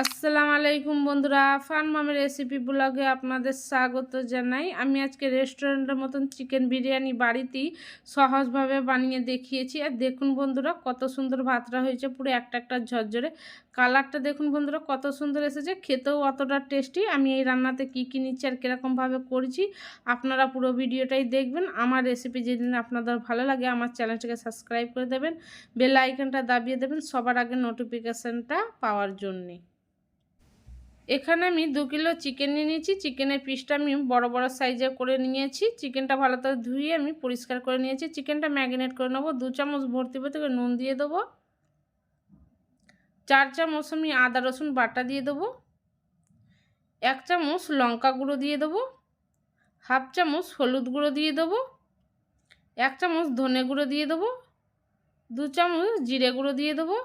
আসসালামু আলাইকুম বন্ধুরা, ফান মামের রেসিপি ব্লগে আপনাদের স্বাগত জানাই। আমি আজকে রেস্টুরেন্টের মতন চিকেন বিরিয়ানি বাড়িতেই সহজভাবে বানিয়ে দেখিয়েছি। আর দেখুন বন্ধুরা, কত সুন্দর ভাতটা হয়েছে, পুরো একটা একটা ঝরঝরে। কালারটা দেখুন বন্ধুরা, কত সুন্দর এসেছে, খেতেও অতটা টেস্টি আমি এই রান্নাতে কী কী নিচ্ছি আর কীরকমভাবে করেছি, আপনারা পুরো ভিডিওটাই দেখবেন। আমার রেসিপি যেদিন আপনাদের ভালো লাগে, আমার চ্যানেলটাকে সাবস্ক্রাইব করে দেবেন বেল আইকনটা দাবিয়ে দেবেন সবার আগে নোটিফিকেশানটা পাওয়ার জন্যে। এখানে আমি দু কিলো চিকেন নিয়ে নিয়েছি। চিকেনের পিসটা আমি বড় বড় সাইজে করে নিয়েছি। চিকেনটা ভালো করে ধুয়ে আমি পরিষ্কার করে নিয়েছি। চিকেনটা ম্যাগিনেট করে নেব। দু চামচ ভর্তি ভর্তি করে নুন দিয়ে দেবো। চার চামচ আমি আদা, রসুন বাটা দিয়ে দেবো। এক চামচ লঙ্কা গুঁড়ো দিয়ে দেবো। হাফ চামচ হলুদ গুঁড়ো দিয়ে দেবো। এক চামচ ধনে গুঁড়ো দিয়ে দেবো। দু চামচ জিরে গুঁড়ো দিয়ে দেবো।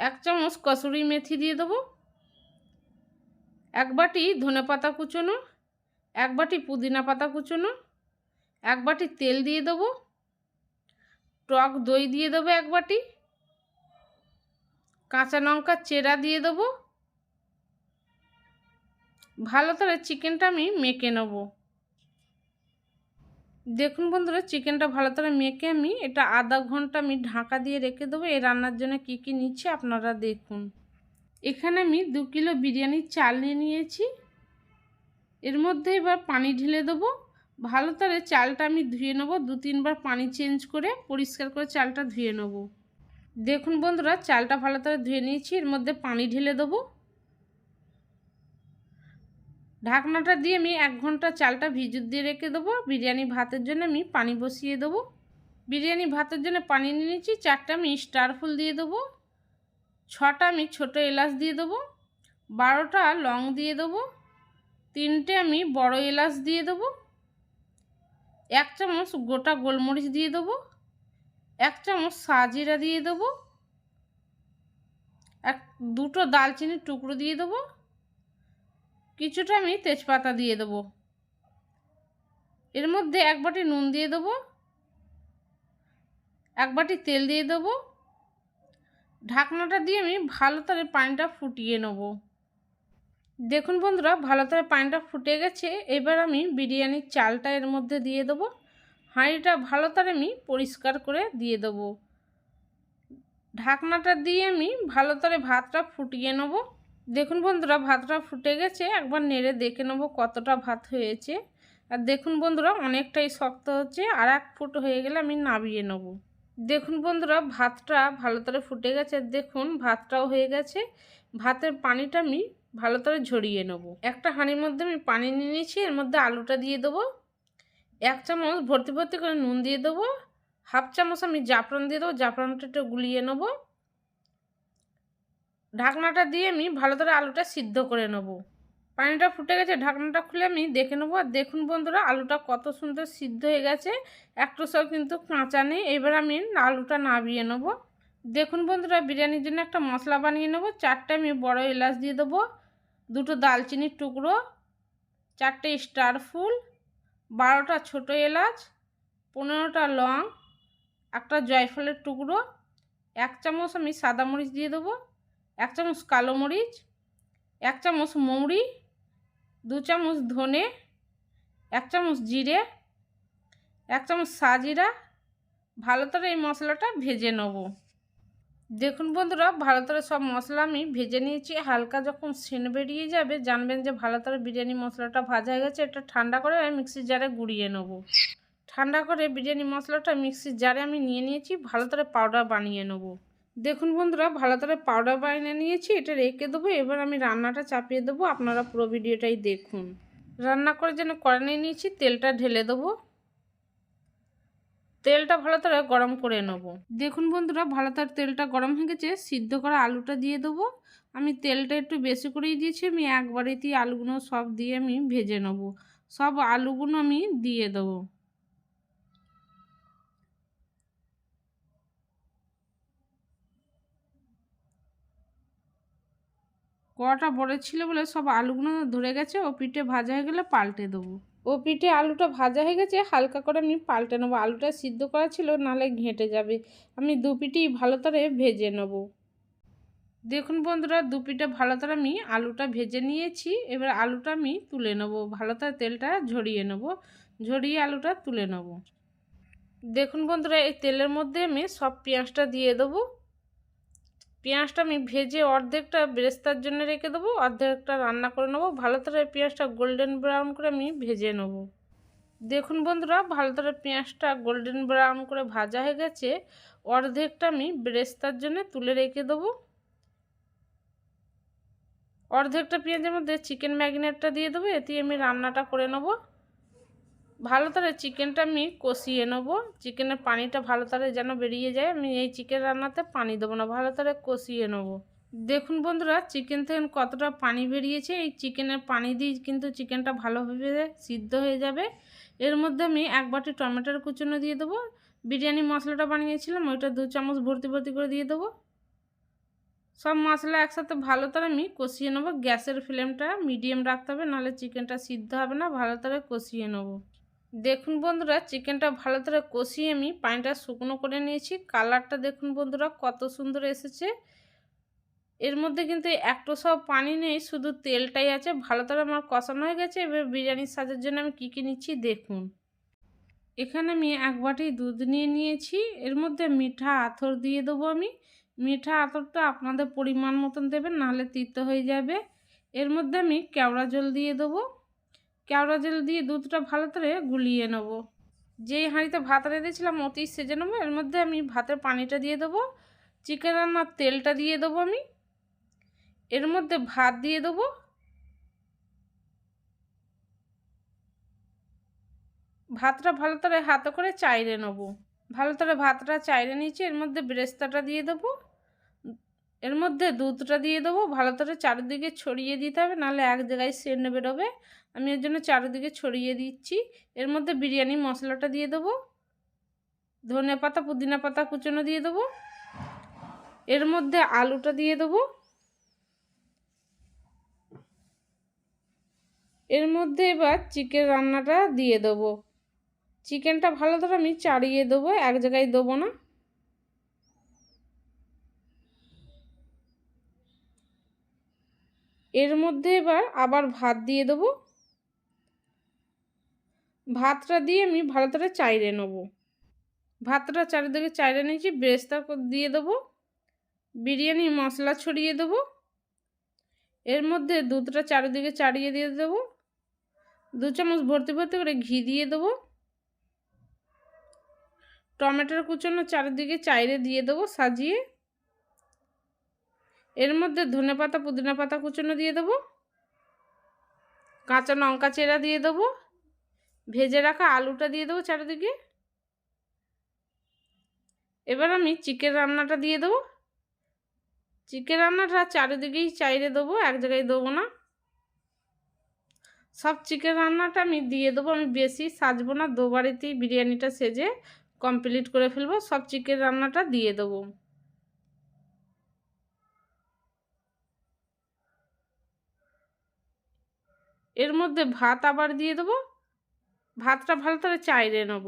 এক চামচ কসুরি মেথি দিয়ে দেবো। এক বাটি ধনে পাতা কুচোনো, এক বাটি পুদিনা পাতা কুচোনো, এক বাটি তেল দিয়ে দেবো। টক দই দিয়ে দেবো এক বাটি। কাঁচা লঙ্কা চেরা দিয়ে দেবো। ভালো করে চিকেনটা আমি মেখে নেব। দেখুন বন্ধুরা, চিকেনটা ভালো করে মেখে আমি এটা আধা ঘণ্টা আমি ঢাকা দিয়ে রেখে দেবো। এই রান্নার জন্য কি কি নিচ্ছি আপনারা দেখুন। এখানে আমি দু কিলো বিরিয়ানির চাল নিয়ে নিয়েছি। এর মধ্যে এবার পানি ঢেলে দেবো। ভালো করে চালটা আমি ধুয়ে নেব, দু তিনবার পানি চেঞ্জ করে পরিষ্কার করে চালটা ধুয়ে নেব। দেখুন বন্ধুরা, চালটা ভালো করে ধুয়ে নিয়েছি, এর মধ্যে পানি ঢেলে দেবো। ঢাকনাটা দিয়ে আমি এক ঘণ্টা চালটা ভিজুর দিয়ে রেখে দেবো। বিরিয়ানি ভাতের জন্য আমি পানি বসিয়ে দেবো। বিরিয়ানি ভাতের জন্য পানি নিয়ে নিয়েছি, চারটা আমি স্টার ফুল দিয়ে দেবো। ছটা আমি ছোটো এলাচ দিয়ে দেবো। বারোটা লং দিয়ে দেবো। তিনটে আমি বড় এলাচ দিয়ে দেবো। এক চামচ গোটা গোলমরিচ দিয়ে দেবো। এক চামচ সাজিরা দিয়ে দেবো। এক, দুটো দালচিনির টুকরো দিয়ে দেবো। কিছুটা আমি তেজপাতা দিয়ে দেবো। এর মধ্যে এক বাটি নুন দিয়ে দেবো। এক বাটি তেল দিয়ে দেবো। ঢাকনাটা দিয়ে আমি ভালো করে পানিটা ফুটিয়ে নেব। দেখুন বন্ধুরা, ভালো করে পানিটা ফুটে গেছে। এবার আমি বিরিয়ানির চালটা এর মধ্যে দিয়ে দেবো। হাঁড়িটা ভালো করে আমি পরিষ্কার করে দিয়ে দেবো। ঢাকনাটা দিয়ে আমি ভালো করে ভাতটা ফুটিয়ে নেব। দেখুন বন্ধুরা, ভাতটা ফুটে গেছে। একবার নেড়ে দেখে নেব কতটা ভাত হয়েছে। আর দেখুন বন্ধুরা, অনেকটাই শক্ত হচ্ছে। আর এক ফুট হয়ে গেলে আমি নাবিয়ে নেব। দেখুন বন্ধুরা, ভাতটা ভালো করে ফুটে গেছে। দেখুন, ভাতটাও হয়ে গেছে। ভাতের পানিটা আমি ভালো করে ঝরিয়ে নেব। একটা হাঁড়ির মধ্যে আমি পানি নিয়ে নিয়েছি। এর মধ্যে আলুটা দিয়ে দেবো। এক চামচ ভর্তি ভর্তি করে নুন দিয়ে দেবো। হাফ চামচ আমি জাফরান দিয়ে দেবো। জাফরানটা একটু গুলিয়ে নেব। ঢাকনাটা দিয়ে আমি ভালো করে আলুটা সিদ্ধ করে নেব। পানিটা ফুটে গেছে, ঢাকনাটা খুলে আমি দেখে নেব। আর দেখুন বন্ধুরা, আলুটা কত সুন্দর সিদ্ধ হয়ে গেছে। একটু সব কিন্তু কাঁচা নেই, এবার আমি আলুটা নাবিয়ে নেব। দেখুন বন্ধুরা, বিরিয়ানির জন্য একটা মশলা বানিয়ে নেব। চারটে আমি বড় এলাচ দিয়ে দেবো, দুটো দালচিনির টুকরো, চারটে স্টার ফুল, বারোটা ছোটো এলাচ, পনেরোটা লং, একটা জয়ফলের টুকরো, এক চামচ আমি সাদা মরিচ দিয়ে দেবো। এক চামচ কালো মরিচ, এক চামচ মৌরি, দু চামচ ধনে, এক চামচ জিরে, এক চামচ সাজিরা। ভালো করে এই মশলাটা ভেজে নেব। দেখুন বন্ধুরা, ভালো করে সব মশলা আমি ভেজে নিয়েছি। হালকা যখন সেন বেরিয়ে যাবে, জানবেন যে ভালো করে বিরিয়ানি মশলাটা ভাজা হয়ে গেছে। এটা ঠান্ডা করে আমি মিক্সির জারে গুঁড়িয়ে নেব। ঠান্ডা করে বিরিয়ানি মশলাটা মিক্সির জারে আমি নিয়ে নিয়েছি। ভালো করে পাউডার বানিয়ে নেব। দেখুন বন্ধুরা, ভালো করে পাউডার বানিয়ে নিয়েছি, এটা রেখে দেবো, এবার আমি রান্নাটা চাপিয়ে দেবো, আপনারা পুরো ভিডিওটাই দেখুন। রান্না করে যেন কড়াই নিয়েছি, তেলটা ঢেলে দেবো। তেলটা ভালো করে গরম করে নেব। দেখুন বন্ধুরা, ভালো তার তেলটা গরম হয়ে গেছে, সিদ্ধ করা আলুটা দিয়ে দেবো। আমি তেলটা একটু বেশি করেই দিয়েছি, আমি একবারেতেই আলুগুলো সব দিয়ে আমি ভেজে নেব। সব আলুগুলো আমি দিয়ে দেবো। কড়াটা বড় ছিল বলে সব আলুগুলো ধরে গেছে, ও পিঠে ভাজা হয়ে গেলে পাল্টে দেবো। ও পিঠে আলুটা ভাজা হয়ে গেছে, হালকা করে আমি পাল্টে নেব। আলুটা সিদ্ধ করা ছিল, নালে ঘেঁটে যাবে। আমি দু পিঠি ভালো করে ভেজে নেব। দেখুন বন্ধুরা, দু পিঠে ভালো করে আমি আলুটা ভেজে নিয়েছি। এবার আলুটা আমি তুলে নেব, ভালো করে তেলটা ঝরিয়ে নেব, ঝরিয়ে আলুটা তুলে নেব। দেখুন বন্ধুরা, এই তেলের মধ্যে আমি সব পেঁয়াজটা দিয়ে দেবো। পেঁয়াজটা আমি ভেজে অর্ধেকটা বেরেস্তার জন্য রেখে দেবো, অর্ধেকটা রান্না করে নেব। ভালো করে পেঁয়াজটা গোল্ডেন ব্রাউন করে আমি ভেজে নেব। দেখুন বন্ধুরা, ভালো করে পেঁয়াজটা গোল্ডেন ব্রাউন করে ভাজা হয়ে গেছে। অর্ধেকটা আমি বেরেস্তার জন্য তুলে রেখে দেবো। অর্ধেকটা পেঁয়াজের মধ্যে চিকেন ম্যাগনেটটা দিয়ে দেবো এতে আমি রান্নাটা করে নেব। ভালো করে চিকেনটা আমি কষিয়ে নেব। চিকেনের পানিটা ভালো করে যেন বেরিয়ে যায়, আমি এই চিকেন রান্নাতে পানি দেবো না, ভালো করে কষিয়ে নেব। দেখুন বন্ধুরা, চিকেন থেকে কতটা পানি বেরিয়েছে, এই চিকেনের পানি দিয়ে কিন্তু চিকেনটা ভালোভাবে সিদ্ধ হয়ে যাবে। এর মধ্যে আমি এক বাটি টমেটোর কুচনো দিয়ে দেবো, বিরিয়ানি মশলাটা বানিয়েছিলাম, ওইটা দু চামচ ভর্তি ভর্তি করে দিয়ে দেবো। সব মশলা একসাথে ভালো করে আমি কষিয়ে নেব, গ্যাসের ফ্লেমটা মিডিয়াম রাখতে হবে, নাহলে চিকেনটা সিদ্ধ হবে না, ভালো করে কষিয়ে নেব। দেখুন বন্ধুরা, চিকেনটা ভালো করে কষিয়ে আমি পানিটা শুকনো করে নিয়েছি। কালারটা দেখুন বন্ধুরা, কত সুন্দর এসেছে। এর মধ্যে কিন্তু একটু সব পানি নেই, শুধু তেলটাই আছে। ভালো করে আমার কষানো হয়ে গেছে। এবার বিরিয়ানির সাজের জন্য আমি কী কী নিচ্ছি দেখুন। এখানে আমি এক বাটি দুধ নিয়ে নিয়েছি। এর মধ্যে মিঠা আথর দিয়ে দেবো আমি। মিঠা আতরটা আপনাদের পরিমাণ মতন দেবেন, নাহলে তিতো হয়ে যাবে। এর মধ্যে আমি কেওড়া জল দিয়ে দেবো। কেওড়া জল দিয়ে দুধটা ভালো করে গুলিয়ে নেব। যেই হাঁড়িতে ভাত রেঁধেছিলাম অতি সেজে নেব এর মধ্যে আমি ভাতের পানিটা দিয়ে দেবো, চিকেন রান্নার তেলটা দিয়ে দেবো আমি, এর মধ্যে ভাত দিয়ে দেবো, ভাতটা ভালো করে হাতে করে চাইরে নেব। ভালো করে ভাতটা চাইরে নিয়েছি, এর মধ্যে ব্রেস্তাটা দিয়ে দেবো এর মধ্যে দুধটা দিয়ে দেবো, ভালো করে চারিদিকে ছড়িয়ে দিতে হবে, নাহলে এক জায়গায় সেন্ট বেরোবে। আমি এর জন্য চারিদিকে ছড়িয়ে দিচ্ছি। এর মধ্যে বিরিয়ানি মশলাটা দিয়ে দেবো, ধনে পাতা, পুদিনা পাতা কুচনো দিয়ে দেবো। এর মধ্যে আলুটা দিয়ে দেবো। এর মধ্যে এবার চিকেন রান্নাটা দিয়ে দেবো। চিকেনটা ভালো করে আমি চাড়িয়ে দেবো, এক জায়গায় দেবো না। এর মধ্যে এবার আবার ভাত দিয়ে দেবো। ভাতটা দিয়ে আমি ভালো করে চাইরে নেব। ভাতটা চারিদিকে চাইরে নিয়েছি, ব্রেস্তা দিয়ে দেবো। বিরিয়ানি, মশলা ছড়িয়ে দেবো। এর মধ্যে দুধটা চারিদিকে চাড়িয়ে দিয়ে দেবো। দু চামচ ভর্তি ভর্তি করে ঘি দিয়ে দেবো। টমেটোর কুচনো চারিদিকে চাইরে দিয়ে দেবো, সাজিয়ে। এর মধ্যে ধনে পাতা, পুদিনা পাতা কুচনো দিয়ে দেবো। কাঁচা লঙ্কা চেরা দিয়ে দেবো। ভেজে রাখা আলুটা দিয়ে দেবো চারিদিকে। এবার আমি চিকেন রান্নাটা দিয়ে দেবো। চিকেন রান্নাটা চারিদিকেই চাইরে দেবো, এক জায়গায় দেবো না। সব চিকেন রান্নাটা আমি দিয়ে দেবো। আমি বেশি সাজবো না দুবারেতেই বিরিয়ানিটা সেজে কমপ্লিট করে ফেলব। সব চিকেন রান্নাটা দিয়ে দেবো। এর মধ্যে ভাত আবার দিয়ে দেবো। ভাতটা ভালো করে চাইরে নেব।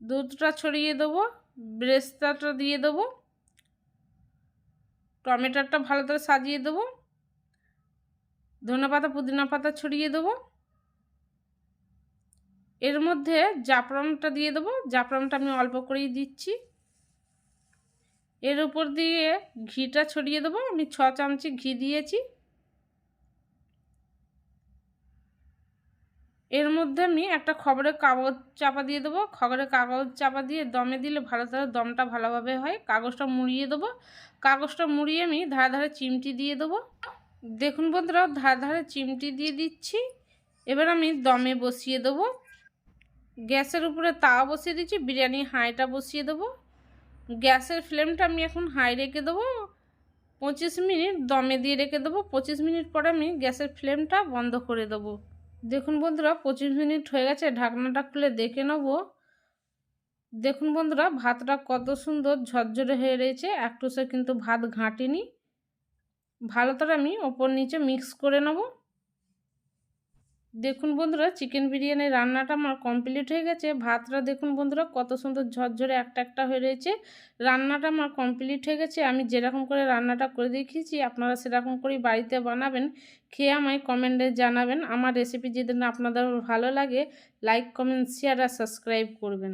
দুধটা ছড়িয়ে দেবো, ব্রেস্তাটা দিয়ে দেবো, টমেটোটা ভালো করে সাজিয়ে দেবো ধনে পাতা পুদিনা পাতা ছড়িয়ে দেবো। এর মধ্যে জাফরানটা দিয়ে দেবো, জাফরানটা আমি অল্প করেই দিচ্ছি। এর উপর দিয়ে ঘিটা ছড়িয়ে দেবো, আমি ছ চামচি ঘি দিয়েছি। এর মধ্যে আমি একটা খবরের কাগজ চাপা দিয়ে দেবো। খবরের কাগজ চাপা দিয়ে দমে দিলে ভালো করে দমটা ভালোভাবে হয়। কাগজটা মুড়িয়ে দেবো। কাগজটা মুড়িয়ে আমি ধারে ধারে চিমটি দিয়ে দেবো। দেখুন বন্ধুরা, ধারে ধারে চিমটি দিয়ে দিচ্ছি। এবার আমি দমে বসিয়ে দেবো। গ্যাসের উপরে তাওয়া বসিয়ে দিচ্ছি বিরিয়ানি হাঁড়িটা বসিয়ে দেবো। গ্যাসের ফ্লেমটা আমি এখন হাই রেখে দেবো। পঁচিশ মিনিট দমে দিয়ে রেখে দেবো। পঁচিশ মিনিট পরে আমি গ্যাসের ফ্লেমটা বন্ধ করে দেবো। দেখুন বন্ধুরা, পঁচিশ মিনিট হয়ে গেছে, ঢাকনাটা খুলে দেখে নেব। দেখুন বন্ধুরা, ভাতটা কত সুন্দর ঝরঝরে হয়ে রয়েছে একটু সে কিন্তু ভাত ঘাঁটিনি। ভালো করে আমি ওপর নিচে মিক্স করে নেব। দেখুন বন্ধুরা চিকেন বিরিয়ানির রান্নাটা আমার কমপ্লিট হয়ে গেছে। ভাতটা দেখুন বন্ধুরা, কত সুন্দর ঝরঝরে একটা একটা হয়ে রয়েছে। রান্নাটা আমার কমপ্লিট হয়ে গেছে। আমি যেরকম করে রান্নাটা করে দেখিয়েছি, আপনারা সেরকম করেই বাড়িতে বানাবেন। খেয়ে আমায় কমেন্টে জানাবেন। আমার রেসিপি যেদিন আপনাদের ভালো লাগে লাইক কমেন্ট শেয়ার আর সাবস্ক্রাইব করবেন।